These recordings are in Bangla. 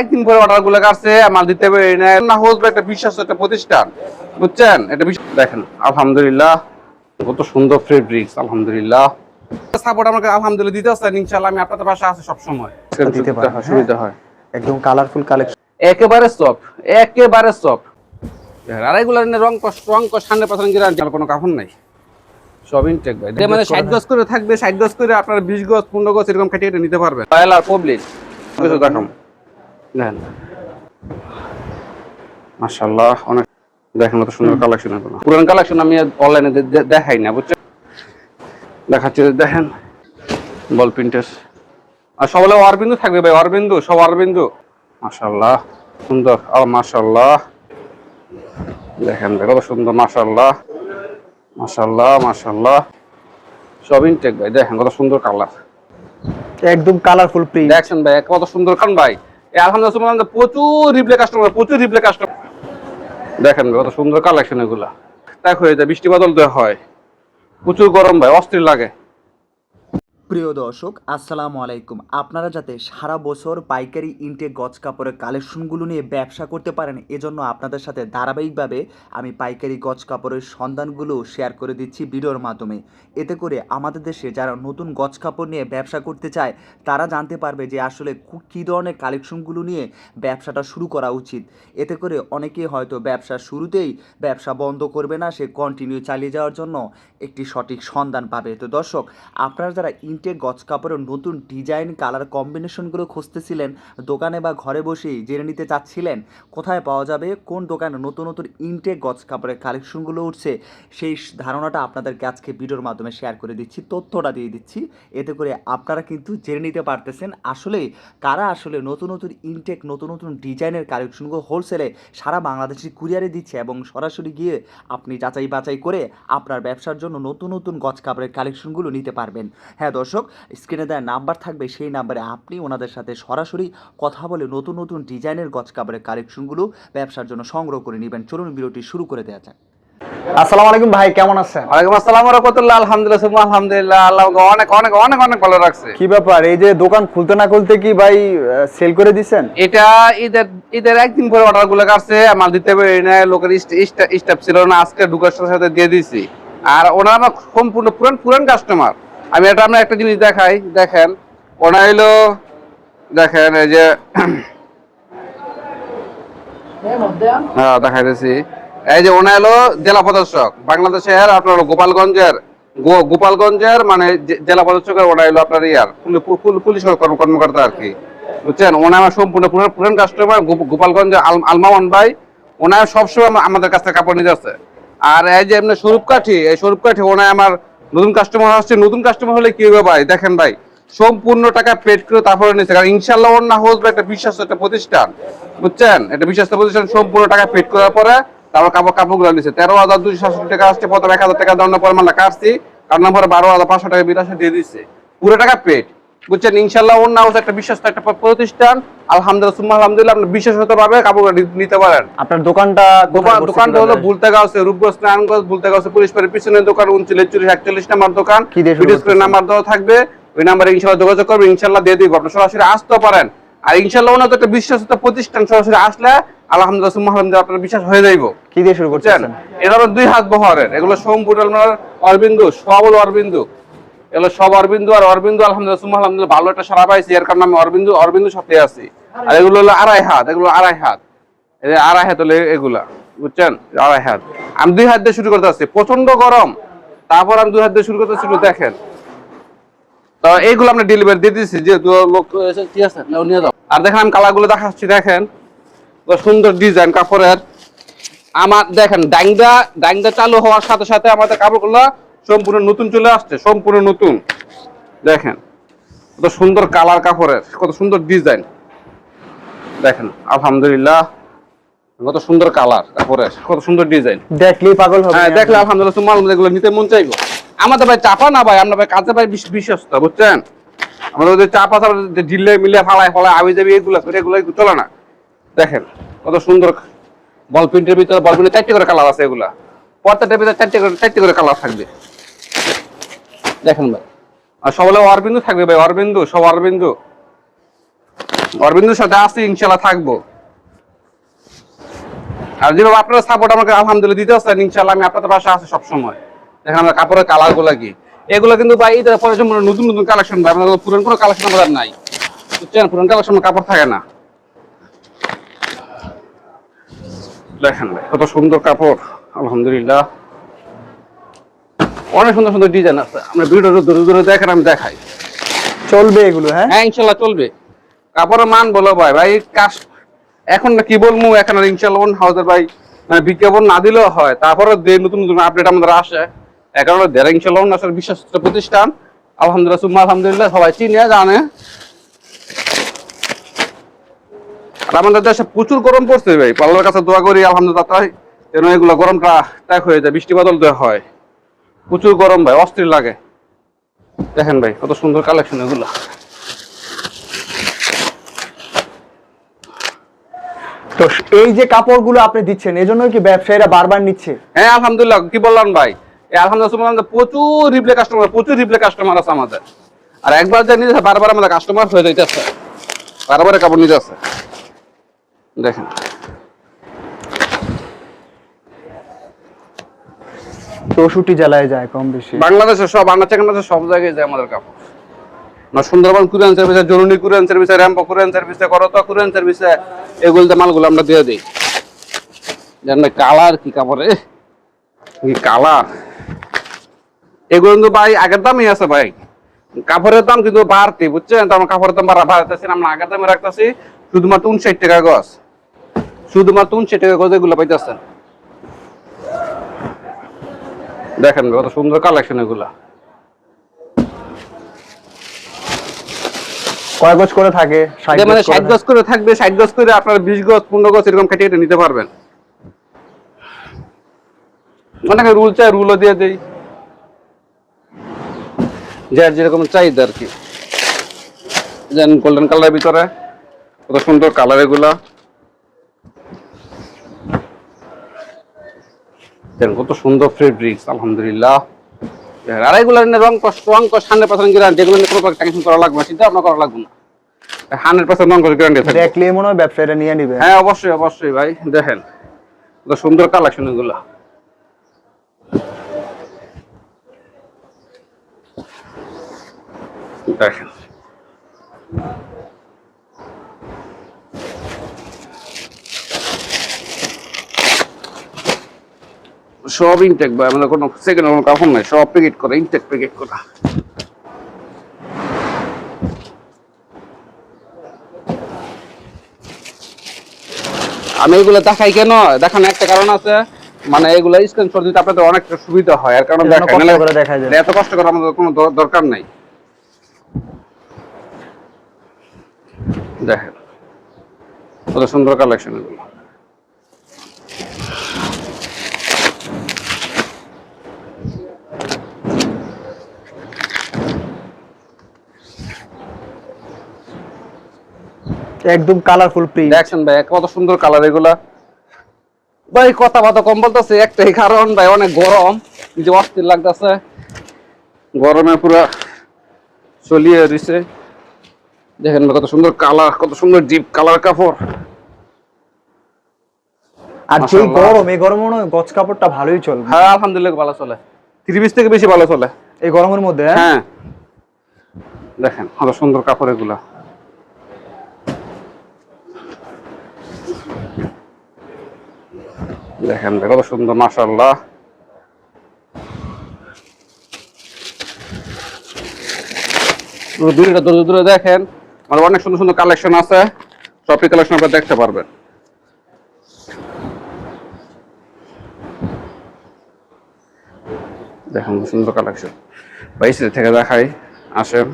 একদিন পরে অর্ডারগুলো কাটছে মাল দিতে পারি না না হোক একটা বিশ্বাস একটা প্রতিষ্ঠান। বুঝছেন? এটা দেখেন আলহামদুলিল্লাহ কত সুন্দর ফেব্রিক্স আলহামদুলিল্লাহ। সাপোর্ট আমাকে আলহামদুলিল্লাহ দিতে আসছেন ইনশাআল্লাহ আমি আপনাদের পাশে আছি সবসময়। দিতে হ্যাঁ। সুবিধা হয়। একদম কালারফুল কালেকশন একেবারে সফট একেবারে সফট আর এগুলো রং কস রং কস হান্ড্রেড পার্সেন্ট গ্যারান্টি কোনো কাপড় নাই। সব ইনটেক ভাই। মানে ষাট গজ করে থাকবে ষাট গজ করে আপনার বিশ গজ পনেরো গজ এরকম কেটে কেটে নিতে পারবেন। পবলিক কিছু দেখাম দেখেন মাশাল্লাহ অনেক দেখেন কত সুন্দর কালেকশন এগুলো পুরান কালেকশন আমি অনলাইনে দেখাই না বুঝছেন? দেখাচ্ছি দেখেন। বল প্রিন্টার আর সব হলো অরবিন্দু থাকবে ভাই অরবিন্দু সব অরবিন্দু। মাশাল্লাহ সুন্দর। ও মাশাল্লাহ দেখেন ভাই কত সুন্দর মাশাল্লাহ মাশাল্লাহ মাশাল্লাহ সব ইনটেক ভাই দেখেন কত সুন্দর কালার একদম কালারফুল প্রিন্ট দেখছেন ভাই কত সুন্দর কান ভাই। আলহামদুলিল্লাহ প্রচুর রিপ্লে কাস্টমার প্রচুর রিপ্লে কাস্টমার দেখেন কত সুন্দর কালেকশন এগুলা। দেখো যায় বৃষ্টি বাদল তো হয়। প্রচুর গরম ভাই, অস্থির লাগে। প্রিয় দর্শক, আসসালামু আলাইকুম। আপনারা যাতে সারা বছর পাইকারি ইনটেক গজ কাপড়ের কালেকশনগুলো নিয়ে ব্যবসা করতে পারেন, এজন্য আপনাদের সাথে ধারাবাহিকভাবে আমি পাইকারি গজ কাপড়ের সন্ধানগুলো শেয়ার করে দিচ্ছি ভিডিওর মাধ্যমে। এতে করে আমাদের দেশে যারা নতুন গজ কাপড় নিয়ে ব্যবসা করতে চায়, তারা জানতে পারবে যে আসলে কু- কী ধরনের কালেকশনগুলো নিয়ে ব্যবসাটা শুরু করা উচিত। এতে করে অনেকেই হয়তো ব্যবসা শুরুতেই ব্যবসা বন্ধ করবে না, সে কন্টিনিউ চালিয়ে যাওয়ার জন্য একটি সঠিক সন্ধান পাবে। তো দর্শক, আপনারা যারা ইনটেক গজ কাপড়ের নতুন ডিজাইন, কালার কম্বিনেশনগুলো খুঁজতেছিলেন দোকানে বা ঘরে বসেই জেনে নিতে চাচ্ছিলেন। কোথায় পাওয়া যাবে? কোন দোকানে নতুন নতুন ইনটেক গজ কাপড়ের কালেকশনগুলো উঠছে? সেই ধারণাটা আপনাদেরকে আজকে ভিডিওর মাধ্যমে শেয়ার করে দিচ্ছি, তথ্যটা দিয়ে দিচ্ছি। এতে করে আপনারা কিন্তু জেনে নিতে পারতেছেন আসলে কারা আসলে নতুন নতুন ইনটেক, নতুন নতুন ডিজাইনের কালেকশনগুলো হোলসেলে সারা বাংলাদেশে কুরিয়ারে দিচ্ছে এবং সরাসরি গিয়ে আপনি যাচাই বাছাই করে আপনার ব্যবসার জন্য নতুন নতুন গজ কাপড়ের কালেকশনগুলো নিতে পারবেন। হ্যাঁ দর্শক স্ক্রিনে দেওয়া নাম্বার থাকবে সেই নাম্বারে আপনি ওনাদের সাথে সরাসরি কথা বলে নতুন নতুন ডিজাইনের গজ কাপড়ের কালেকশনগুলো ব্যবসার জন্য সংগ্রহ করে নেবেন। চলুন ভিডিওটি শুরু করে দেওয়া যাক। আসসালামু আলাইকুম ভাই কেমন আছেন? ওয়ালাইকুম আসসালাম রহমতুল্লাহ আলহামদুলিল্লাহ আলহামদুলিল্লাহ আল্লাহ অনেক অনেক অনেক অনেক ভালো রাখছে। কি ব্যাপার এই যে দোকান খুলতে না খুলতে কি ভাই সেল করে দিছেন? এটা ঈদের ঈদের একদিন পরে অর্ডারগুলো কাটছে মাল দিতে পারি না লোকের স্টাফ ছিল না আজকে ঢুকার সাথে সাথে দিয়ে দিছি আর ওনার আমার সম্পূর্ণ পুরান পুরান কাস্টমার আমি এটা আপনার একটা জিনিস দেখাই, দেখেন। ওনা হইল, দেখেন, এই যে হ্যাঁ দেখাইতেছি। এই যে ওনা হলো জেলা প্রদর্শক, বাংলাদেশের আপনার গোপালগঞ্জের গোপালগঞ্জের মানে জেলা প্রদর্শকের ওনা হলো আপনার ইয়ার, পুলি- পুল- পুলিশ কর্ম- কর্মকর্তা আর কি। বুঝছেন? ওনা আমার সম্পূর্ণ পুরান কাস্টমার গোপালগঞ্জের আল- আলমাওয়ান ভাই ওনার সবসময় আমাদের কাছ থেকে কাপড় আসছে আর এই যে এমনি স্বরূপ কাঠি এই স্বরূপ কাঠি ওনায় আমার নতুন কাস্টমার আসছে, নতুন কাস্টমার হলে কি হবে ভাই? দেখেন ভাই, সম্পূর্ণ টাকা পেড করে তারপরে নিচ্ছে কারণ ইনশাল্লাহ ওর না হোক, একটা বিশ্বাস একটা প্রতিষ্ঠান, বুঝছেন? একটা বিশ্বাস প্রতিষ্ঠান সম্পূর্ণ টাকা পেড করার পরে তারপর কাপড় কাপড়গুলো নিচ্ছে তেরো হাজার দুশো সাতষট্টি টাকা আসছে প্রথম এক হাজার টাকা দেওয়ার পরে মাল্লা কাটছি। কাটানোর পরে বারো হাজার পাঁচশো টাকা বিরাশি দিয়ে দিচ্ছে পুরো টাকা পেড বুঝছেন? ইনশাল্লাহ না হোক একটা বিশ্বাস একটা প্রতিষ্ঠান। আলহামদুলিল্লাহ সুম্মা আলহামদুলিল্লাহ আপনি পারবে কাপড় নিতে পারেন। আপনার দোকানটা দোকানটা হলো রূপগঞ্জ নারায়ণগঞ্জ পুলিশ পাড়ির পিছনের দোকান উনচল্লিশ চল্লিশ একচল্লিশ নাম্বার দোকান। ভিডিও নাম্বার দেওয়া থাকবে ওই নাম্বারে ইনশাল্লাহ যোগাযোগ করবে ইনশাল্লাহ দিয়ে দিব আপনি সরাসরি আসতে পারেন। আর ইনশাল্লাহ একটা বিশ্বাসিত প্রতিষ্ঠান সরাসরি আসলে আলহামদুলিল্লাহ সুম্মা আলহামদুলিল্লাহ আপনার বিশ্বাস হয়ে যাইব। কি দিয়ে শুরু করছেন এটা হলো দুই হাত বহরের এগুলো সম্পূর্ণ আপনার অরবিন্দু সব অরবিন্দু। এগুলো সব অরবিন্দু আর অরবিন্দু, আলহামদুলিল্লাহ, সুম্মা ভালো একটা সারা পাইছি। এর কারণে আমি অরবিন্দু? অরবিন্দু সাথে আছি। আর এগুলো হলো আড়াই হাত, এগুলো আড়াই হাত। আড়াই হাত হলো এগুলা, বুঝছেন? আড়াই হাত। আমি দুই হাত দিয়ে শুরু করতে আসছি। প্রচণ্ড গরম। তারপর আমি দুই হাত দিয়ে শুরু করতে শুরু দেখেন। তো এইগুলো আমরা ডেলিভারি দিয়ে দিচ্ছি যেহেতু লোক ঠিক আছে নিয়ে যাও। আর দেখেন আমি কালারগুলো দেখাচ্ছি, দেখেন। সুন্দর ডিজাইন কাপড়ের। আমার, দেখেন, ডাইংদা ডাইংদা চালু হওয়ার সাথে সাথে আমাদের কাপড়গুলো সম্পূর্ণ নতুন চলে আসছে সম্পূর্ণ নতুন। দেখেন কত সুন্দর কালার কাপড়ের কত সুন্দর ডিজাইন। দেখেন আলহামদুলিল্লাহ কত সুন্দর কালার কাপড়ের কত সুন্দর ডিজাইন। দেখলেই পাগল হবে হ্যাঁ দেখলে আলহামদুলিল্লাহ তোমার এগুলো নিতে মন চাইব। আমাদের ভাই চাপা না ভাই আমরা ভাই কাজে ভাই বিশ্বস্ত বুঝছেন? আমাদের ওদের চাপা চাপা ঢিলে মিলে ফালায় ফালায় আবি যাবি এগুলো করে এগুলো চলে না। দেখেন কত সুন্দর বল প্রিন্টের ভিতরে বল প্রিন্টের চারটে করে কালার আছে এগুলা। প্রত্যেকটার ভিতরে চারটে করে চারটে করে কালার থাকবে। দেখেন ভাই। আর সব হলো অরবিন্দু থাকবে ভাই, অরবিন্দু, সব অরবিন্দু। অরবিন্দুর সাথে আছি, ইনশাল্লাহ থাকব। আর যেভাবে আপনারা সাপোর্ট আমাকে, আলহামদুলিল্লাহ, দিতে আসছেন, ইনশাল্লাহ, আমি আপনাদের পাশে আছি সবসময়। দেখেন আমরা কাপড়ের কালারগুলা কি। এগুলো কিন্তু ভাই, ঈদের পরে নতুন নতুন কালেকশন ভাই, আমাদের পুরান কোনো কালেকশন আমাদের নাই। বুঝছেন? পুরান কালেকশন কাপড় থাকে না। দেখেন ভাই, কত সুন্দর কাপড়, আলহামদুলিল্লাহ। অনেক সুন্দর সুন্দর ডিজাইন আছে। আমরা ভিডিও দূরে দূরে দেখেন আমি দেখাই। চলবে এগুলো হ্যাঁ? হ্যাঁ ইনশাল্লাহ চলবে। কাপড়ের মান বলো ভাই। ভাই কাজ এখন না কি বলব এখন আর ইনশাল্লাহ অন্য হাউসের ভাই মানে বিজ্ঞাপন না দিলেও হয়। তারপরে যে নতুন নতুন আপডেট আমাদের আসে এখন দেড় ইনশাল্লাহ অন্য আসলে বিশ্বস্ত প্রতিষ্ঠান। আলহামদুলিল্লাহ সুম্মা আলহামদুলিল্লাহ সবাই চিনে জানে। আর আমাদের দেশে প্রচুর গরম পড়ছে ভাই। পাল্লার কাছে দোয়া করি আলহামদুলিল্লাহ তাই যেন এগুলো গরমটা ত্যাগ হয়ে যায় বৃষ্টি বাদল হয়। প্রচুর গরম ভাই অস্থির লাগে। দেখেন ভাই কত সুন্দর কালেকশন এগুলো। তো এই যে কাপড়গুলো আপনি দিচ্ছেন এজন্য কি ব্যবসায়ীরা বারবার নিচ্ছে? হ্যাঁ আলহামদুলিল্লাহ কি বললাম ভাই? আলহামদুলিল্লাহ প্রচুর রিপ্লে কাস্টমার প্রচুর রিপ্লে কাস্টমার আছে আমাদের। আর একবার যা নিতে বারবার আমাদের কাস্টমার হয়ে যাইতেছে। বারবার কাপড় নিতে আছে দেখেন। চৌষট্টি জেলায় যায় কম বেশি। বাংলাদেশে সব আনাচে সব জায়গায় যায় আমাদের কাপড়। সুন্দরবন কুরিয়ান সার্ভিসে, জরুরি কুরিয়ান সার্ভিসে, র্যাম্পো কুরিয়ান সার্ভিসে কুরিয়ান সার্ভিসে, এগুলোতে মালগুলো আমরা দিয়ে দিই। কালার কি কাপড়ে কালার? এগুলো কিন্তু ভাই, আগের দামই আছে ভাই। কাপড়ের দাম কিন্তু বাড়তি, বুঝছেন? আমার কাপড়ের দাম বাড়া বাড়তেছি আমরা আগের দামে রাখতেছি, শুধুমাত্র উনষাট টাকা গছ শুধুমাত্র উনষাট টাকা গজ এগুলো পাইতেছেন। দেখেন কত সুন্দর কালেকশন এগুলা। কয় গজ করে থাকে? মানে ষাট গজ করে থাকবে ষাট গজ করে আপনার বিশ গজ পনেরো গজ এরকম কেটে কেটে নিতে পারবেন। অনেকে রুল চাই রুলও দিয়ে দেই। যার যেরকম চাহিদা আর কি। যেন গোল্ডেন কালারের ভিতরে কত সুন্দর কালার এগুলা। দেন কত সুন্দর ফেব্রিক্স আলহামদুলিল্লাহ। আর এগুলো রং কষ্ট রং কষ্ট হান্ড্রেড পার্সেন্ট গ্যারান্টি এগুলো নিয়ে কোনো টেনশন করা লাগবে না চিন্তা ভাবনা করা লাগবে না। হান্ড্রেড পার্সেন্ট রং কষ্ট গ্যারান্টি থাকে। থাকবে। দেখলে মনে হয় ব্যবসায়ীরা নিয়ে নিবে। হ্যাঁ অবশ্যই অবশ্যই ভাই দেখেন কত সুন্দর কালেকশন এগুলো। দেখেন। সব ইনটেক ভাই আমাদের কোনো সেকেন্ড কোনো কাপড় নাই সব প্যাকেট করা ইনটেক প্যাকেট করা। আমি এগুলো দেখাই কেন? দেখানো একটা কারণ আছে মানে এগুলো স্ক্রিনশট দিতে আপনাদের অনেকটা সুবিধা হয় আর কারণ দেখা যায়। এত কষ্ট করে আমাদের কোনো দরকার নাই। দেখেন কত সুন্দর কালেকশন এগুলো। একদম কালারফুল প্রিন্ট দেখছেন ভাই কত সুন্দর কালার এগুলা। ভাই কথা বাতা কম বলতেছে একটাই কারণ ভাই অনেক গরম। যে অস্থির লাগতেছে। গরমে পুরো চলিয়ে দিছে। দেখেন কত সুন্দর কালার কত সুন্দর ডিপ কালার কাপড়। আর যে গরম এই গরম মনে গজ কাপড়টা ভালোই চলবে। হ্যাঁ আলহামদুলিল্লাহ ভালো চলে। ত্রিশ থেকে বেশি ভালো চলে। এই গরমের মধ্যে হ্যাঁ? হ্যাঁ। দেখেন কত সুন্দর কাপড় এগুলা। দেখেন কত সুন্দর মাশাল্লাহ দূরে দূরে দূরে দেখেন আমাদের অনেক সুন্দর সুন্দর কালেকশন আছে। সবটি কালেকশন আপনারা দেখতে পারবেন। দেখেন সুন্দর কালেকশন বাইশে থেকে দেখাই আসেন।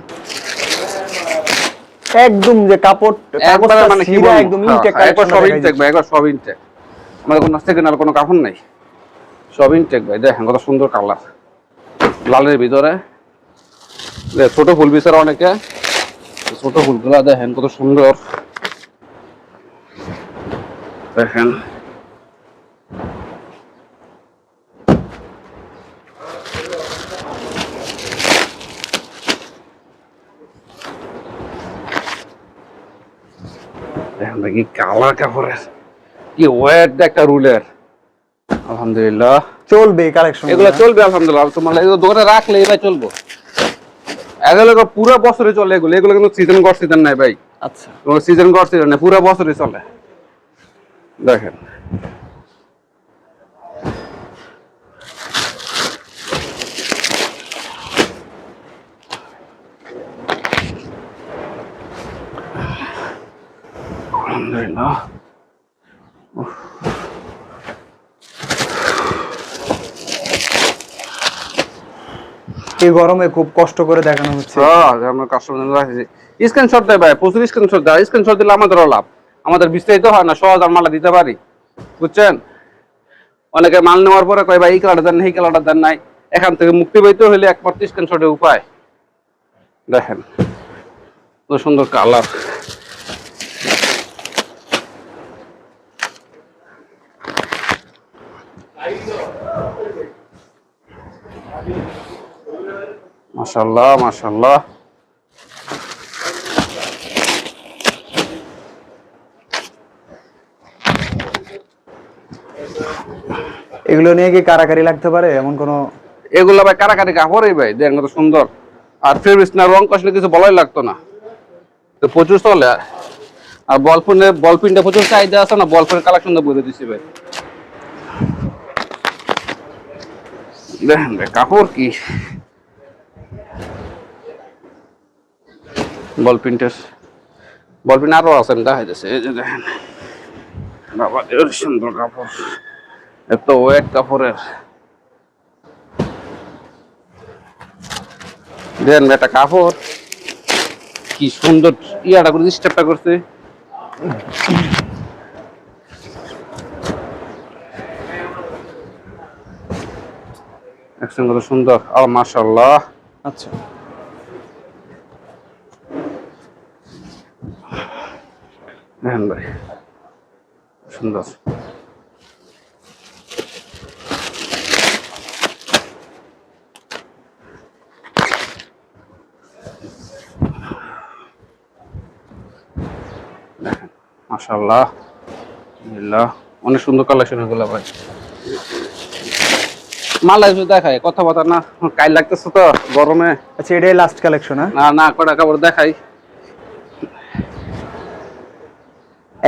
একদম যে কাপড় একবার মানে কি একদম হ্যাঁ, ইনটেক সব ইনটেক ভাই একবার সব ইনটেক আমাদের কোনো কোনো কাপড় নাই। সব ভাই। দেখেন কত সুন্দর কালার লালের ভিতরে। ছোট ফুল বিচারে অনেকে। ছোট ফুলগুলা দেখেন কত সুন্দর। দেখেন। কি কালার কাপড়ের কি ওয়েট একটা রুলের আলহামদুলিল্লাহ। চলবে কালেকশন এগুলো চলবে আলহামদুলিল্লাহ। তোমার এগুলো দোকানে রাখলে এবার চলবো। এগুলো পুরো বছরে চলে এগুলো। এগুলো কিন্তু সিজন গড় সিজন নাই ভাই। আচ্ছা। সিজন গড় সিজন নাই পুরো বছরই চলে। দেখেন। আলহামদুলিল্লাহ। এই গরমে খুব কষ্ট করে দেখানো হচ্ছে। হ্যাঁ আমরা কাস্টমার রাখছি স্ক্রিনশট দেয় ভাই, প্রচুর স্ক্রিনশট দেয়। স্ক্রিনশট দিলে আমাদেরও লাভ। আমাদের বিস্তারিত হয় না, সহজ আর মালা দিতে পারি। বুঝছেন? অনেকে মাল নেওয়ার পরে কয়, ভাই, এই কালারটা দেন এই কালারটা দেন নাই। এখান থেকে মুক্তি পাইতে হলে একমাত্র স্ক্রিনশটের উপায়। দেখেন তো সুন্দর কালার মাশাল্লাহ মাশাল্লাহ এগুলো নিয়ে কি কারাকারি লাগতে পারে? এমন কোনো এগুলো ভাই কারাকারি কাপড়ই ভাই দেখেন কত সুন্দর। আর ফেব্রিক্স না রং কষলে কিছু বলাই লাগতো না। তো প্রচুর চলে। আর বল পিনে বল পিনটা প্রচুর চাহিদা আছে না বল পিনের কালেকশন তো বলে দিচ্ছি ভাই। দেখেন ভাই কাপড় কি বল পিনটার বল পিন আরও আছে, আমি দেখা যাচ্ছে এই যে দেখেন। সুন্দর কাপড়। এত ওয়েট কাপড়ের। দেন একটা কাপড়। কি সুন্দর ইয়াটা করে স্টেপটা করছে। একসঙ্গে সুন্দর। আর মাশাল্লাহ আচ্ছা। দেখেন ভাই। সুন্দর। মাশাল্লাহ আলহামদুলিল্লাহ। অনেক সুন্দর কালেকশন এগুলো ভাই। মাল আসবে দেখায় কথা বথা না কাল লাগতেছে তো গরমে। আচ্ছা এটাই লাস্ট কালেকশন হ্যাঁ? না না কটা কাপড় দেখাই?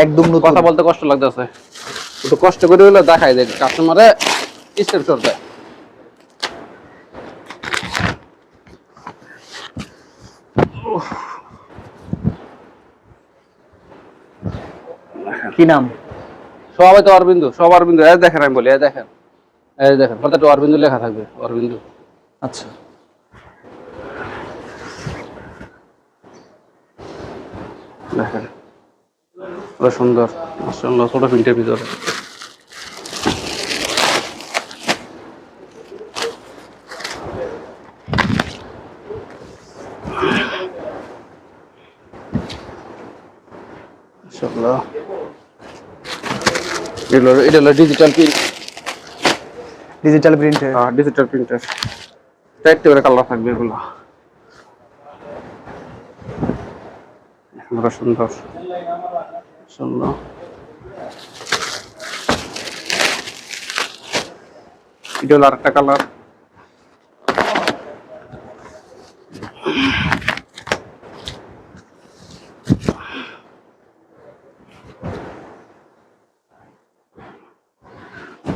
একদম কথা বলতে কষ্ট লাগতেছে। একটু কষ্ট করে হলে দেখাই দেয় কাস্টমারে স্ক্রিনশট দেয়। কি নাম? সবাই তো অরবিন্দু সব অরবিন্দু। এই দেখেন আমি বলি এই দেখেন। এই দেখেন কথাটা অরবিন্দু লেখা থাকবে অরবিন্দু। আচ্ছা। দেখেন। সুন্দর। মাসাল্লাহ ছোট প্রিন্টের ভিতরে। এটা হলো ডিজিটাল প্রিন্ট ডিজিটাল প্রিন্টে ডিজিটাল প্রিন্টার চারটে করে কালার থাকবে এগুলো সুন্দর। সুন্দর এটা হলো আরেকটা কালার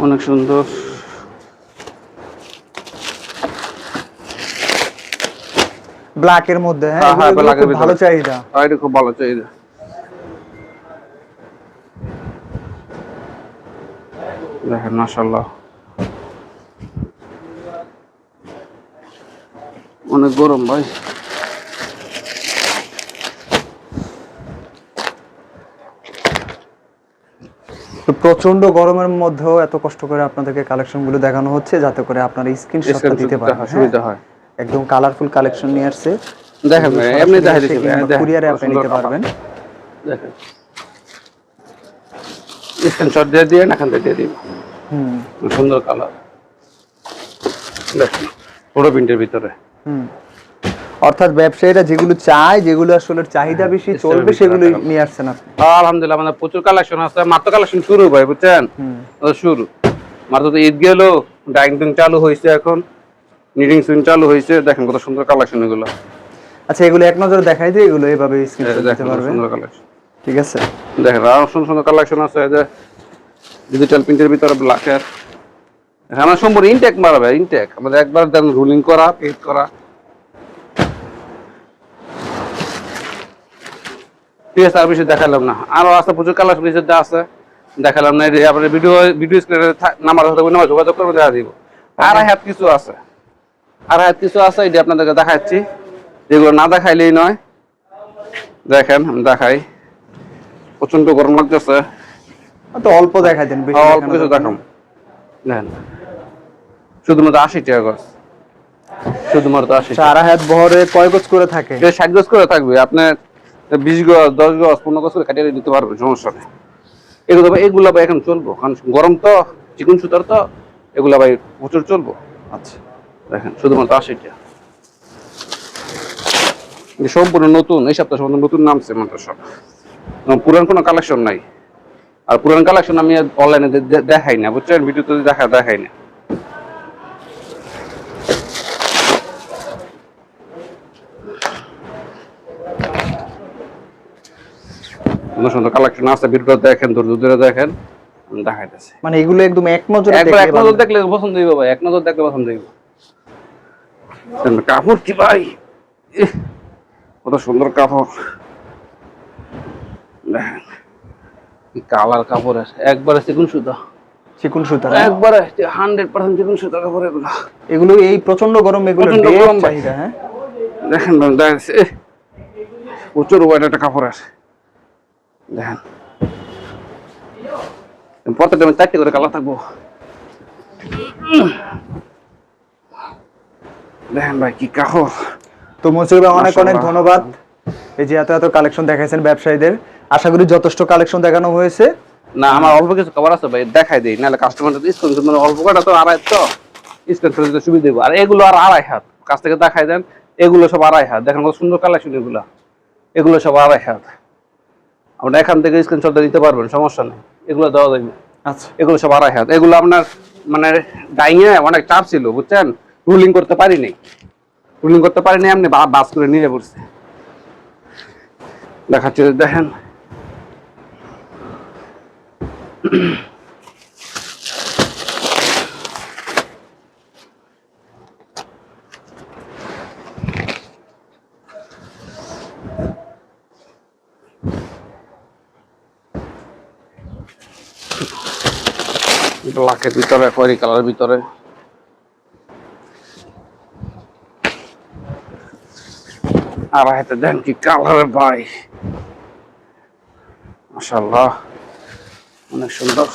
অনেক সুন্দর। ব্ল্যাক এর মধ্যে হ্যাঁ হ্যাঁ, হ্যাঁ। ভালো চাহিদা। আর এটা খুব ভালো চাহিদা। দেখেন মাসাল্লাহ অনেক গরম ভাই। তো প্রচণ্ড গরমের মধ্যেও এত কষ্ট করে আপনাদেরকে কালেকশনগুলো দেখানো হচ্ছে যাতে করে আপনারা স্ক্রিনশটটা দিতে পারেন সুবিধা হয়। হ্যাঁ? একদম কালারফুল কালেকশন নিয়ে আসছে। দেখেন এমনি দেখা দিচ্ছি কুরিয়ারে আপনি নিতে পারবেন। দেখেন স্ক্রিনশট দিয়ে দিয়ে এখান থেকে দিয়ে সুন্দর কালার। দেখেন পুরো প্রিন্টের ভিতরে। অর্থাৎ ব্যবসায়ীরা যেগুলো চায় যেগুলো আসলে চাহিদা বেশি চলবে বেশি সেগুলোই রাখা। নিয়ে আসছেন আপনি। আলহামদুলিল্লাহ আমাদের প্রচুর কালেকশন আছে। মাত্র কালেকশন শুরু ভাই বুঝছেন? শুরু। মাত্র তো ঈদ গেল ডাইনিং চালু হয়েছে এখন। নিডিং সুইং চালু হয়েছে। দেখেন কত সুন্দর কালেকশন এগুলো। আচ্ছা এগুলো এক নজরে দেখাই দিয়ে এগুলো এইভাবে এই স্ক্রিনশট দিতে দেখেন কত পারবে সুন্দর কালেকশন ঠিক আছে। দেখেন আরও সুন্দর সুন্দর কালেকশন আছে ডিজিটাল প্রিন্টের ভিতরে ব্ল্যাকের এখানে সম্পূর্ণ ইনটেক মারাবে ইনটেক আমাদের একবার দেন রুলিং করা পেড করা। ঠিক আছে, আর বেশি দেখালাম না। আরও আছে, প্রচুর কালার যা আছে, দেখালাম না। আপনার ভিডিও ভিডিও স্ক্রিনে নাম্বার হতে নাম্বার যোগাযোগ করবে দেখা দিব। আর হাত কিছু আছে। আর হাত কিছু আছে এটি আপনাদেরকে দেখাচ্ছি। যেগুলো না দেখাইলেই নয়। দেখেন দেখাই। প্রচণ্ড গরম লাগতেছে। তো অল্প দেখাই দেন বেশি অল্প কিছু দেখাম দেখেন শুধুমাত্র আশি টাকা গছ শুধুমাত্র আশি আড়াই হাত বহরে কয় গজ করে থাকে? ষাট গজ করে থাকবে। আপনার বিশ গজ দশ গজ পনেরো গজ করে কাটিয়ে দিতে পারবেন সমস্যা নেই। এগুলো ভাই এগুলো ভাই এখন চলবো। কারণ গরম তো চিকুন সুতার তো এগুলো ভাই প্রচুর চলবো। আচ্ছা। দেখেন শুধুমাত্র আশি টাকা। সম্পূর্ণ নতুন এই সপ্তাহে সম্পূর্ণ নতুন নামছে মাত্র সব। পুরান কোনো কালেকশন নাই। আর পুরান কালেকশন আমি অনলাইনে দেখাই না বুঝছেন? ভিডিওতে দেখা দেখাই না। সুন্দর সুন্দর কালেকশন আছে ভিডিওটা দেখেন দেখেন দেখাইতেছি। মানে এগুলো একদম এক নজরে একবার এক নজর দেখলে পছন্দ হইব ভাই এক নজর দেখলে পছন্দ হইব। কাপড় কি ভাই? কত সুন্দর কাপড়। দেখেন। কি কালার কাপড় আছে? একবারে চিকুন সুতা। চিকুন সুতা একবারে হান্ড্রেড পার্সেন্ট চিকুন সুতা কাপড় এগুলো। এগুলো এই প্রচণ্ড গরম এগুলো গরম। চাহিদা হ্যাঁ? দেখেন প্রচুর ওয়াইড একটা কাপড় আছে। দেখেন। প্রত্যেকটা আমি চারটে করে কালার থাকব। দেখেন ভাই কি কাপড়। তো মনসুর ভাই অনেক অনেক ধন্যবাদ। এই যে এত এত কালেকশন দেখাইছেন ব্যবসায়ীদের। আশা করি যথেষ্ট কালেকশন দেখানো হয়েছে। না আমার অল্প কিছু খাবার আছে ভাই দেখাই দেই নাহলে কাস্টমারটা স্ক্রিন মানে অল্প কটা তো আড়াই তো। স্ক্রিন দিতে সুবিধা দেবো আর এগুলো আর আড়াই হাত। কাছ থেকে দেখাই দেন এগুলো সব আড়াই হাত। দেখেন কত সুন্দর কালেকশন এগুলো। এগুলো সব আড়াই হাত। আপনার এখান থেকে স্ক্রিনশটটা দিতে পারবেন সমস্যা নেই। এগুলো দেওয়া যাবে। আচ্ছা। এগুলো সব আড়াই হাত। এগুলো আপনার মানে ডাইংয়ে অনেক চাপ ছিল বুঝছেন? রুলিং করতে পারিনি। রুলিং করতে পারিনি বা- বাস করে নিয়ে পড়ছে। দেখাচ্ছি দেখেন। ব্ল্যাকের ভিতরে খয়েরি কালারের ভিতরে। আর হাতে দেন কি কালারের ভাই? মাশাল্লাহ অনেক সুন্দর।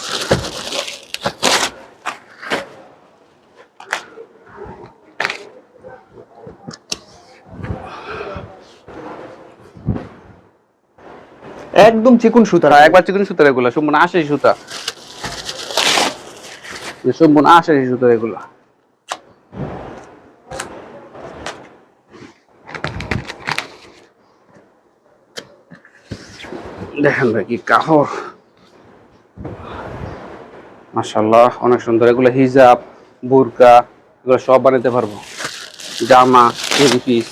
একদম চিকুন সুতা একবার চিকেন সুতার এগুলো সম্পূর্ণ আশি সুতা। সম্পূর্ণ আশি সুতার এগুলো। দেখেন ভাই, কি কাপড় মাশাল্লাহ অনেক সুন্দর। এগুলো হিজাব, বুরকা, এগুলো সব বানাতে পারব। জামা থ্রি পিস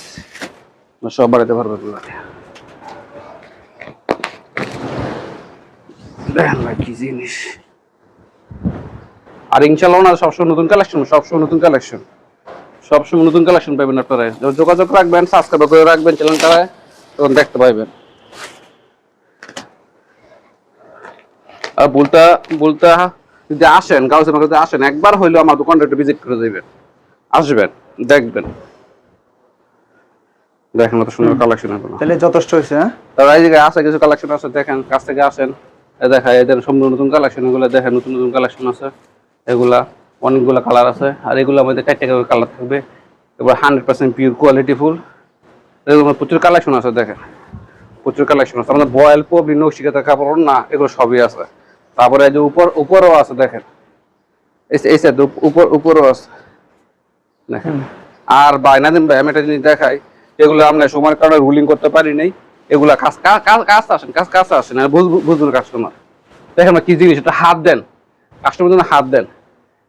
সব বানাতে পারব এগুলো। আর ইনশাল্লাহ সবসময় নতুন কালেকশন সবসময় নতুন কালেকশন। সবসময় নতুন কালেকশন পাবেন আপনারা। যোগাযোগ রাখবেন সাবস্ক্রাইব করে রাখবেন চ্যানেলটা তখন দেখতে পাইবেন। আর বলতে বলতে যদি আসেন গাউসে মার্কেটে আসেন একবার হইলেও আমার দোকানটা একটু ভিজিট করে দেবেন আসবেন দেখবেন। দেখেন কত সুন্দর কালেকশন তাহলে যথেষ্ট হয়েছে হ্যাঁ? এই জায়গায় আছে কিছু কালেকশন আছে দেখেন কাছ থেকে আসেন। দেখা এদের সম্পূর্ণ নতুন কালেকশন এগুলো দেখেন নতুন নতুন কালেকশন আছে। এগুলা অনেকগুলো কালার আছে আর এগুলো আমাদের চারটে করে কালার থাকবে। এবার hundred percent pure quality full. এগুলো প্রচুর কালেকশন আছে দেখেন। প্রচুর কালেকশন আছে। আমাদের বয়েল পবলি নকশিকাতা কাপড় না এগুলো সবই আছে। তারপরে যে উপর উপরও আছে দেখেন। এই- উপর উপরও আছে। দেখেন। আর বাইনা দিন ভাই আমি একটা জিনিস দেখাই সেগুলো আমরা সময়ের কারণে রুলিং করতে পারি নাই। এগুলা কাজ আসেন কাজ কাজ আসেন আর বুঝবেন কাস্টমার দেখেন কি জিনিস এটা হাত দেন। কাস্টমার জন্য হাত দেন।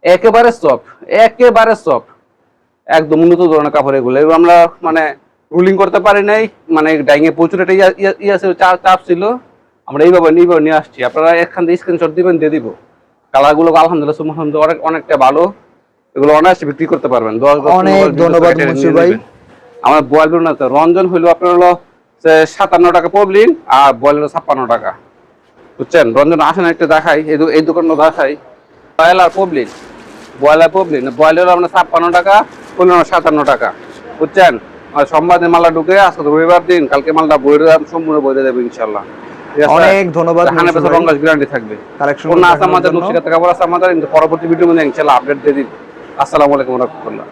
একেবারে সফট একেবারে সফট একদম উন্নত ধরনের কাপড় এগুলো। এগুলো আমরা মানে রুলিং করতে পারি নাই। মানে ডাইংয়ে প্রচুর একটা ইয়া- ছিল, চাপ ছিল। আমরা এইভাবে এইভাবে নিয়ে আসছি। আপনারা এখান থেকে স্ক্রিনশট দিবেন দিয়ে দিব। কালারগুলো আলহামদুলিল্লাহ সুম অনেক অনেকটা ভালো। এগুলো অনায়াসে বিক্রি করতে পারবেন। অনেক ধন্যবাদ। ভাই। আমার বয়েল না তো রঞ্জন হইল আপনার হলো সাতান্ন টাকা পবলিন আর বয়েল হলো ছাপ্পান্ন টাকা। বুঝছেন? রঞ্জন আসেন একটা দেখাই এই এই দোকানটা দেখাই। বয়েল আর পবলিন বয়েল আর পবলিন বয়েল হলো আপনার ছাপ্পান্ন টাকা পবলিন হলো সাতান্ন টাকা। বুঝছেন? আর সোমবার দিন মালটা ঢুকে আজকে রবিবার দিন কালকে মালটা বইরে সম্পূর্ণ বইরে দেবে ইনশাল্লাহ? অনেক ধন্যবাদ হান্ড্রেড পার্সেন্ট। রঙ্গাস গ্যারান্টি থাকবে। কালেকশন কোন আছে আমাদের নকশিকাতে কাপড় আছে আমাদের পরবর্তী ভিডিও মধ্যে ইনশাল্লাহ আপডেট দিয়ে দিন আসসালামু আলাইকুম রহমতুল্লাহ।